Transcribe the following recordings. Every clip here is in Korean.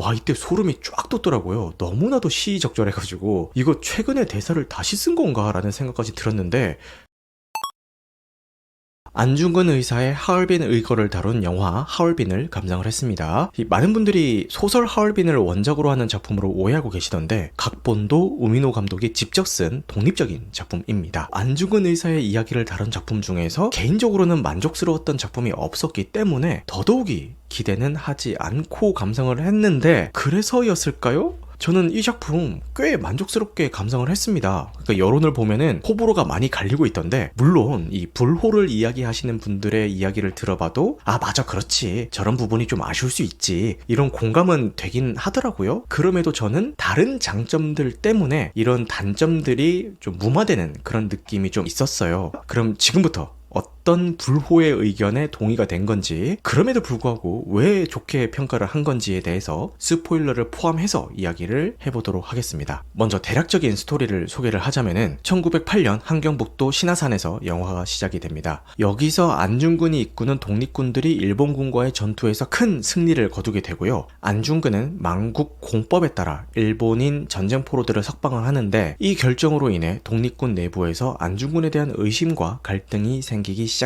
와 이때 소름이 쫙 돋더라고요. 너무나도 시의적절해가지고 이거 최근에 대사를 다시 쓴 건가라는 생각까지 들었는데 안중근 의사의 하얼빈 의거를 다룬 영화 하얼빈을 감상을 했습니다. 이 많은 분들이 소설 하얼빈을 원작으로 하는 작품으로 오해하고 계시던데 각본도 우민호 감독이 직접 쓴 독립적인 작품입니다. 안중근 의사의 이야기를 다룬 작품 중에서 개인적으로는 만족스러웠던 작품이 없었기 때문에 더더욱이 기대는 하지 않고 감상을 했는데 그래서였을까요? 저는 이 작품 꽤 만족스럽게 감상을 했습니다. 그러니까 여론을 보면은 호불호가 많이 갈리고 있던데 물론 이 불호를 이야기하시는 분들의 이야기를 들어봐도 아 맞아 그렇지 저런 부분이 좀 아쉬울 수 있지 이런 공감은 되긴 하더라고요. 그럼에도 저는 다른 장점들 때문에 이런 단점들이 좀 무마되는 그런 느낌이 좀 있었어요. 그럼 지금부터 어떤 불호의 의견에 동의가 된 건지, 그럼에도 불구하고 왜 좋게 평가를 한 건지에 대해서 스포일러를 포함해서 이야기를 해보도록 하겠습니다. 먼저 대략적인 스토리를 소개를 하자면은 1908년 한경북도 신화산에서 영화가 시작이 됩니다. 여기서 안중근이 이끄는 독립군들이 일본군과의 전투에서 큰 승리를 거두게 되고요. 안중근은 망국 공법에 따라 일본인 전쟁 포로들을 석방을 하는데 이 결정으로 인해 독립군 내부에서 안중근에 대한 의심과 갈등이 생기기 시작합니다.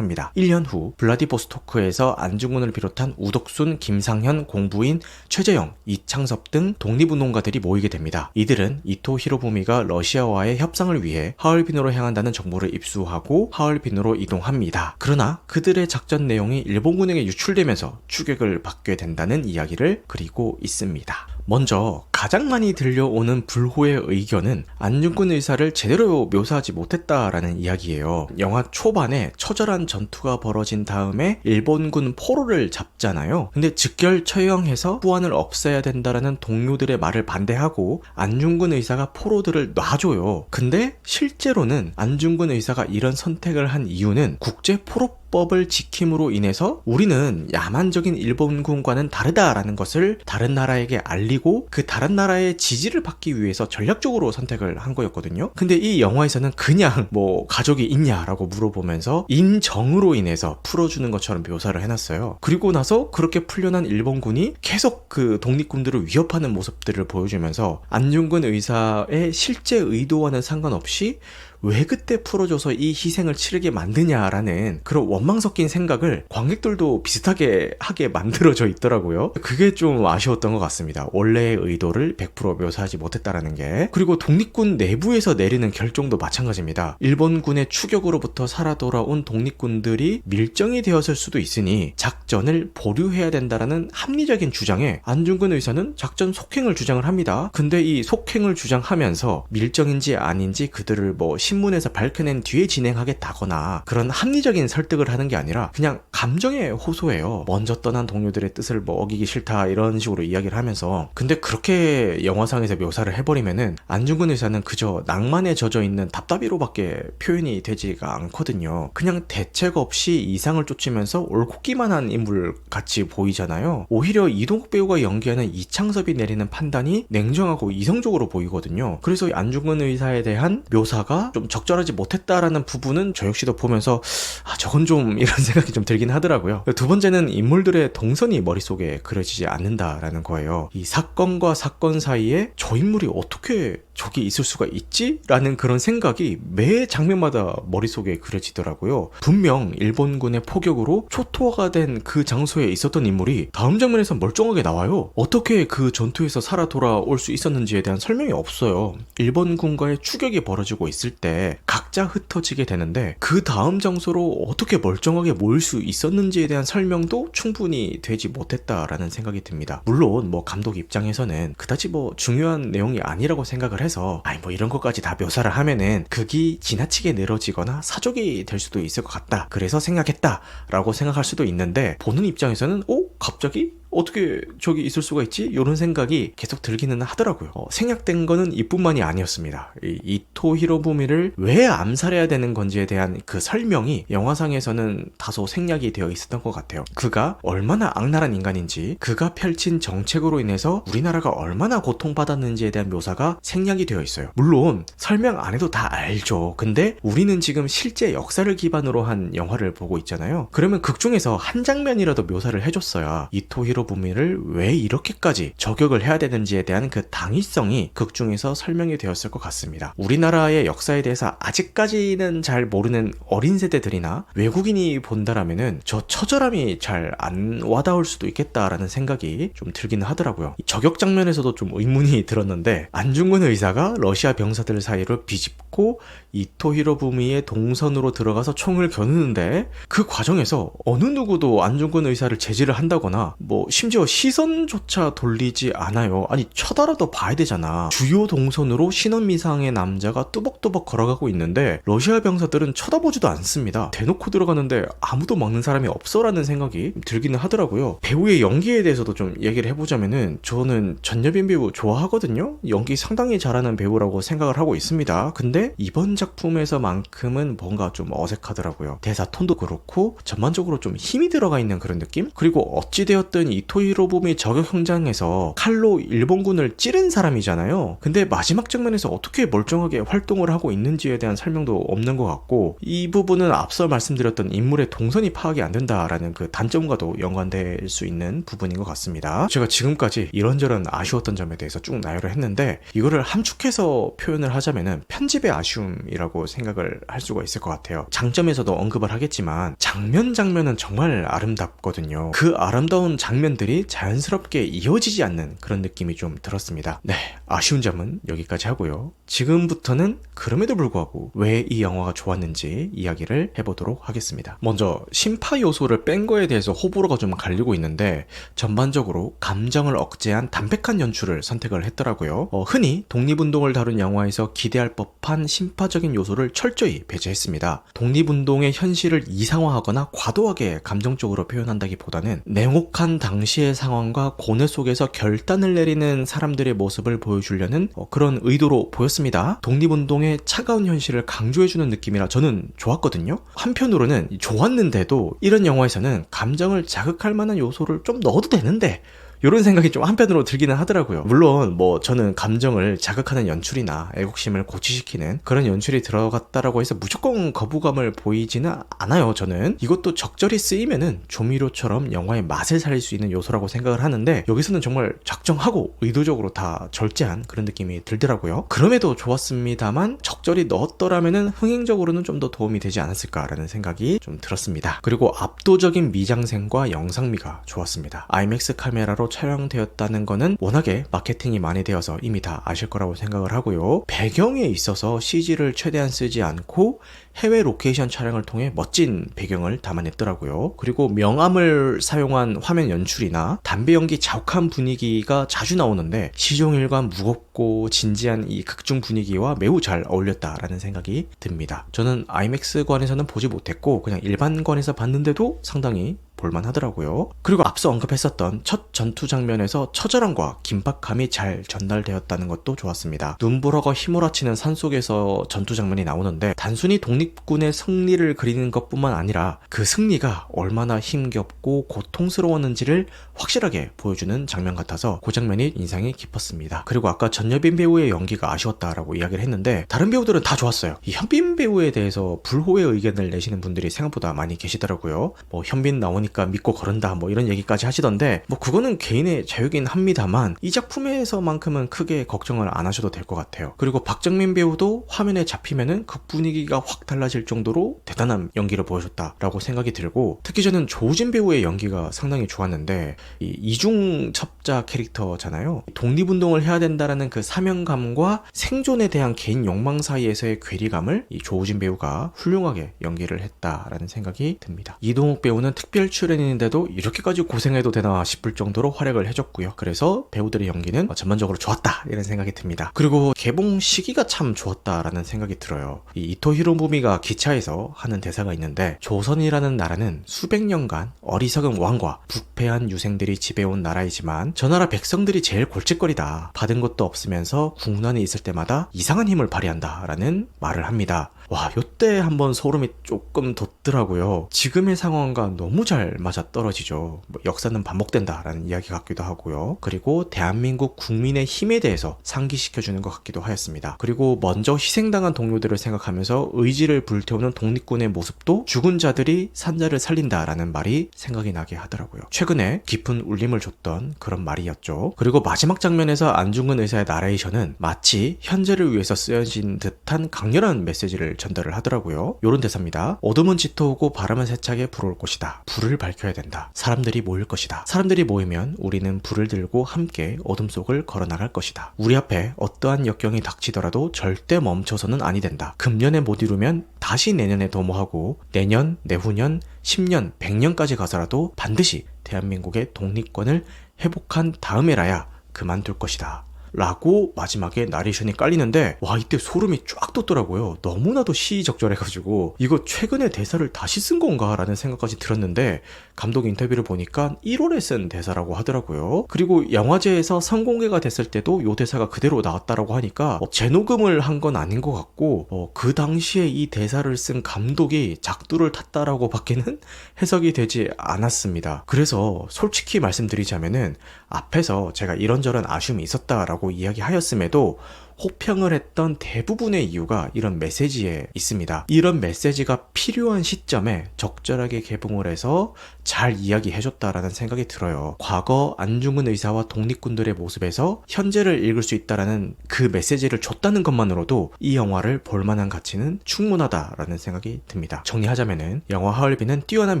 1년 후 블라디보스토크에서 안중근을 비롯한 우덕순, 김상현, 공부인, 최재영, 이창섭 등 독립운동가들이 모이게 됩니다. 이들은 이토 히로부미가 러시아와의 협상을 위해 하얼빈으로 향한다는 정보를 입수하고 하얼빈으로 이동합니다. 그러나 그들의 작전 내용이 일본군에게 유출되면서 추격을 받게 된다는 이야기를 그리고 있습니다. 먼저 가장 많이 들려오는 불호의 의견은 안중근 의사를 제대로 묘사하지 못했다라는 이야기예요. 영화 초반에 처절한 전투가 벌어진 다음에 일본군 포로를 잡잖아요. 근데 즉결 처형해서 후환을 없애야 된다라는 동료들의 말을 반대하고 안중근 의사가 포로들을 놔줘요. 근데 실제로는 안중근 의사가 이런 선택을 한 이유는 국제 포로 법을 지킴으로 인해서 우리는 야만적인 일본군과는 다르다라는 것을 다른 나라에게 알리고 그 다른 나라의 지지를 받기 위해서 전략적으로 선택을 한 거였거든요. 근데 이 영화에서는 그냥 뭐 가족이 있냐라고 물어보면서 인정으로 인해서 풀어주는 것처럼 묘사를 해놨어요. 그리고 나서 그렇게 풀려난 일본군이 계속 그 독립군들을 위협하는 모습들을 보여주면서 안중근 의사의 실제 의도와는 상관없이 왜 그때 풀어줘서 이 희생을 치르게 만드냐라는 그런 원망 섞인 생각을 관객들도 비슷하게 하게 만들어져 있더라고요. 그게 좀 아쉬웠던 것 같습니다. 원래의 의도를 100% 묘사하지 못했다라는 게. 그리고 독립군 내부에서 내리는 결정도 마찬가지입니다. 일본군의 추격으로부터 살아 돌아온 독립군들이 밀정이 되었을 수도 있으니 작전을 보류해야 된다라는 합리적인 주장에 안중근 의사는 작전 속행을 주장을 합니다. 근데 이 속행을 주장하면서 밀정인지 아닌지 그들을 뭐 신문에서 밝혀낸 뒤에 진행하겠다거나 그런 합리적인 설득을 하는 게 아니라 그냥 감정에 호소해요. 먼저 떠난 동료들의 뜻을 뭐 어기기 싫다 이런 식으로 이야기를 하면서 근데 그렇게 영화상에서 묘사를 해버리면은 안중근 의사는 그저 낭만에 젖어 있는 답답이로밖에 표현이 되지가 않거든요. 그냥 대책 없이 이상을 쫓으면서 옳고기만 한 인물 같이 보이잖아요. 오히려 이동욱 배우가 연기하는 이창섭이 내리는 판단이 냉정하고 이성적으로 보이거든요. 그래서 안중근 의사에 대한 묘사가 좀 적절하지 못했다라는 부분은 저 역시도 보면서 아 저건 좀 이런 생각이 좀 들긴 하더라고요. 두 번째는 인물들의 동선이 머릿속에 그려지지 않는다라는 거예요. 이 사건과 사건 사이에 저 인물이 어떻게 저기 있을 수가 있지? 라는 그런 생각이 매 장면마다 머릿속에 그려지더라고요. 분명 일본군의 포격으로 초토화가 된 그 장소에 있었던 인물이 다음 장면에서 멀쩡하게 나와요. 어떻게 그 전투에서 살아 돌아올 수 있었는지에 대한 설명이 없어요. 일본군과의 추격이 벌어지고 있을 때 각자 흩어지게 되는데 그 다음 장소로 어떻게 멀쩡하게 모일 수 있었는지에 대한 설명도 충분히 되지 못했다라는 생각이 듭니다. 물론 뭐 감독 입장에서는 그다지 뭐 중요한 내용이 아니라고 생각을 해서 아니 뭐 이런 것까지 다 묘사를 하면은 극이 지나치게 늘어지거나 사족이 될 수도 있을 것 같다. 그래서 생각했다 라고 생각할 수도 있는데 보는 입장에서는 어 갑자기 어떻게 저기 있을 수가 있지? 이런 생각이 계속 들기는 하더라고요. 어, 생략된 거는 이뿐만이 아니었습니다. 이, 이토 히로부미를 왜 암살해야 되는 건지에 대한 그 설명이 영화상에서는 다소 생략이 되어 있었던 것 같아요. 그가 얼마나 악랄한 인간인지, 그가 펼친 정책으로 인해서 우리나라가 얼마나 고통받았는지에 대한 묘사가 생략이 되어 있어요. 물론 설명 안 해도 다 알죠. 근데 우리는 지금 실제 역사를 기반으로 한 영화를 보고 있잖아요. 그러면 극 중에서 한 장면이라도 묘사를 해줬어야 이토 히로 히로부미를 왜 이렇게까지 저격을 해야 되는지에 대한 그 당위성이 극 중에서 설명이 되었을 것 같습니다. 우리나라의 역사에 대해서 아직까지는 잘 모르는 어린 세대들이나 외국인이 본다라면은 저 처절함이 잘 안 와닿을 수도 있겠다라는 생각이 좀 들기는 하더라고요. 이 저격 장면에서도 좀 의문이 들었는데 안중근 의사가 러시아 병사들 사이로 비집고 이토 히로부미의 동선으로 들어가서 총을 겨누는데 그 과정에서 어느 누구도 안중근 의사를 제지를 한다거나 뭐 심지어 시선조차 돌리지 않아요. 아니 쳐다라도 봐야 되잖아. 주요 동선으로 신원미상의 남자가 뚜벅뚜벅 걸어가고 있는데 러시아 병사들은 쳐다보지도 않습니다. 대놓고 들어가는데 아무도 막는 사람이 없어라는 생각이 들기는 하더라고요. 배우의 연기에 대해서도 좀 얘기를 해보자면은 저는 전여빈 배우 좋아하거든요. 연기 상당히 잘하는 배우라고 생각을 하고 있습니다. 근데 이번 작품에서만큼은 뭔가 좀 어색하더라고요. 대사 톤도 그렇고 전반적으로 좀 힘이 들어가 있는 그런 느낌? 그리고 어찌되었든 이 토이로붐이 저격 현장에서 칼로 일본군을 찌른 사람이잖아요. 근데 마지막 장면에서 어떻게 멀쩡하게 활동을 하고 있는지에 대한 설명도 없는 것 같고 이 부분은 앞서 말씀드렸던 인물의 동선이 파악이 안 된다라는 그 단점과도 연관될 수 있는 부분인 것 같습니다. 제가 지금까지 이런저런 아쉬웠던 점에 대해서 쭉 나열을 했는데 이거를 함축해서 표현을 하자면은 편집의 아쉬움이라고 생각을 할 수가 있을 것 같아요. 장점에서도 언급을 하겠지만 장면 장면은 정말 아름답거든요. 그 아름다운 장면 들이 자연스럽게 이어지지 않는 그런 느낌이 좀 들었습니다. 네, 아쉬운 점은 여기까지 하고요. 지금부터는 그럼에도 불구하고 왜 이 영화가 좋았는지 이야기를 해보도록 하겠습니다. 먼저 심파 요소를 뺀 거에 대해서 호불호가 좀 갈리고 있는데 전반적으로 감정을 억제한 담백한 연출을 선택을 했더라고요. 어, 흔히 독립운동을 다룬 영화에서 기대할 법한 심파적인 요소를 철저히 배제했습니다. 독립운동의 현실을 이상화하거나 과도하게 감정적으로 표현한다기보다는 냉혹한 당 시의 상황과 고뇌 속에서 결단을 내리는 사람들의 모습을 보여주려는 어, 그런 의도로 보였습니다. 독립운동의 차가운 현실을 강조해주는 느낌이라 저는 좋았거든요. 한편으로는 좋았는데도 이런 영화에서는 감정을 자극할 만한 요소를 좀 넣어도 되는데 이런 생각이 좀 한편으로 들기는 하더라고요. 물론 뭐 저는 감정을 자극하는 연출이나 애국심을 고취시키는 그런 연출이 들어갔다라고 해서 무조건 거부감을 보이지는 않아요. 저는 이것도 적절히 쓰이면은 조미료처럼 영화의 맛을 살릴 수 있는 요소라고 생각을 하는데 여기서는 정말 작정하고 의도적으로 다 절제한 그런 느낌이 들더라고요. 그럼에도 좋았습니다만 적절히 넣었더라면은 흥행적으로는 좀 더 도움이 되지 않았을까라는 생각이 좀 들었습니다. 그리고 압도적인 미장센과 영상미가 좋았습니다. IMAX 카메라로 촬영되었다는 거는 워낙에 마케팅이 많이 되어서 이미 다 아실 거라고 생각을 하고요. 배경에 있어서 CG를 최대한 쓰지 않고 해외 로케이션 촬영을 통해 멋진 배경을 담아냈더라고요. 그리고 명암을 사용한 화면 연출이나 담배 연기 자욱한 분위기가 자주 나오는데 시종일관 무겁고 진지한 이 극중 분위기와 매우 잘 어울렸다라는 생각이 듭니다. 저는 IMAX관에서는 보지 못했고 그냥 일반관에서 봤는데도 상당히 볼만 하더라고요. 그리고 앞서 언급했었던 첫 전투 장면에서 처절함과 긴박함이 잘 전달되었다는 것도 좋았습니다. 눈보라가 휘몰아치는 산속에서 전투 장면이 나오는데 단순히 독립군의 승리를 그리는 것뿐만 아니라 그 승리가 얼마나 힘겹고 고통스러웠는지를 확실하게 보여주는 장면 같아서 그 장면이 인상이 깊었습니다. 그리고 아까 전여빈 배우의 연기가 아쉬웠다라고 이야기를 했는데 다른 배우들은 다 좋았어요. 이 현빈 배우에 대해서 불호의 의견을 내시는 분들이 생각보다 많이 계시더라고요. 뭐 현빈 나오니까 믿고 거른다 뭐 이런 얘기까지 하시던데 뭐 그거는 개인의 자유긴 합니다만 이 작품에서만큼은 크게 걱정을 안 하셔도 될 것 같아요. 그리고 박정민 배우도 화면에 잡히면은 그 분위기가 확 달라질 정도로 대단한 연기를 보여줬다라고 생각이 들고 특히 저는 조우진 배우의 연기가 상당히 좋았는데 이 이중 첩자 캐릭터잖아요. 독립운동을 해야 된다라는 그 사명감과 생존에 대한 개인 욕망 사이에서의 괴리감을 이 조우진 배우가 훌륭하게 연기를 했다라는 생각이 듭니다. 이동욱 배우는 특별 출 연인인데도 이렇게까지 고생해도 되나 싶을 정도로 활약을 해줬고요. 그래서 배우들의 연기는 전반적으로 좋았다 이런 생각이 듭니다. 그리고 개봉 시기가 참 좋았다라는 생각이 들어요. 이 이토 히로부미가 기차에서 하는 대사가 있는데 조선이라는 나라는 수백 년간 어리석은 왕과 부패한 유생들이 지배온 나라이지만 저 나라 백성들이 제일 골칫거리다. 받은 것도 없으면서 국난이 있을 때마다 이상한 힘을 발휘한다 라는 말을 합니다. 와, 요때 한번 소름이 조금 돋더라고요. 지금의 상황과 너무 잘 맞아 떨어지죠. 뭐 역사는 반복된다라는 이야기 같기도 하고요. 그리고 대한민국 국민의 힘에 대해서 상기시켜주는 것 같기도 하였습니다. 그리고 먼저 희생당한 동료들을 생각하면서 의지를 불태우는 독립군의 모습도 죽은 자들이 산자를 살린다라는 말이 생각이 나게 하더라고요. 최근에 깊은 울림을 줬던 그런 말이었죠. 그리고 마지막 장면에서 안중근 의사의 나레이션은 마치 현재를 위해서 쓰여진 듯한 강렬한 메시지를 전달을 하더라고요. 요런 대사입니다. 어둠은 짙어오고 바람은 세차게 불어올 것이다. 불을 밝혀야 된다. 사람들이 모일 것이다. 사람들이 모이면 우리는 불을 들고 함께 어둠 속을 걸어 나갈 것이다. 우리 앞에 어떠한 역경이 닥치더라도 절대 멈춰서는 아니 된다. 금년에 못 이루면 다시 내년에 더 뭐하고 내년, 내후년, 10년, 100년까지 가서라도 반드시 대한민국의 독립권을 회복한 다음에라야 그만둘 것이다. 라고 마지막에 나레이션이 깔리는데 와 이때 소름이 쫙 돋더라고요. 너무나도 시의적절해가지고 이거 최근에 대사를 다시 쓴 건가 라는 생각까지 들었는데 감독 인터뷰를 보니까 1월에 쓴 대사라고 하더라고요. 그리고 영화제에서 선공개가 됐을 때도 요 대사가 그대로 나왔다라고 하니까 어, 재녹음을 한 건 아닌 것 같고 어, 그 당시에 이 대사를 쓴 감독이 작두를 탔다라고 밖에는 해석이 되지 않았습니다. 그래서 솔직히 말씀드리자면은 앞에서 제가 이런저런 아쉬움이 있었다라고 이야기하였음에도 호평을 했던 대부분의 이유가 이런 메시지에 있습니다. 이런 메시지가 필요한 시점에 적절하게 개봉을 해서 잘 이야기해줬다라는 생각이 들어요. 과거 안중근 의사와 독립군들의 모습에서 현재를 읽을 수 있다라는 그 메시지를 줬다는 것만으로도 이 영화를 볼만한 가치는 충분하다라는 생각이 듭니다. 정리하자면은 영화 하얼빈은 뛰어난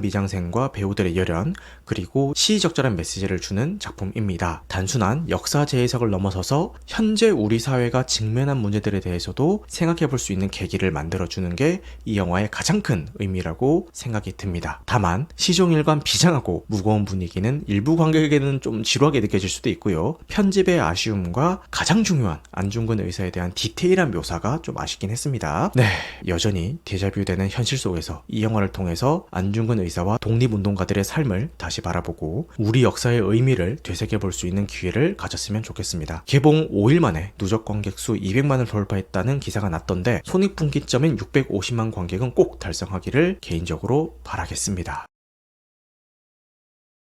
미장센과 배우들의 열연 그리고 시의적절한 메시지를 주는 작품입니다. 단순한 역사 재해석을 넘어서서 현재 우리 사회가 직면한 문제들에 대해서도 생각해 볼 수 있는 계기를 만들어주는 게 이 영화의 가장 큰 의미라고 생각이 듭니다. 다만 시종일관 비장하고 무거운 분위기는 일부 관객에게는 좀 지루하게 느껴질 수도 있고요. 편집의 아쉬움과 가장 중요한 안중근 의사에 대한 디테일한 묘사가 좀 아쉽긴 했습니다. 네, 여전히 데자뷰 되는 현실 속에서 이 영화를 통해서 안중근 의사와 독립운동가들의 삶을 다시 바라보고 우리 역사의 의미를 되새겨 볼 수 있는 기회를 가졌으면 좋겠습니다. 개봉 5일 만에 누적 관객 수 200만을 돌파했다는 기사가 났던데 손익분기점인 650만 관객은 꼭 달성하기를 개인적으로 바라겠습니다.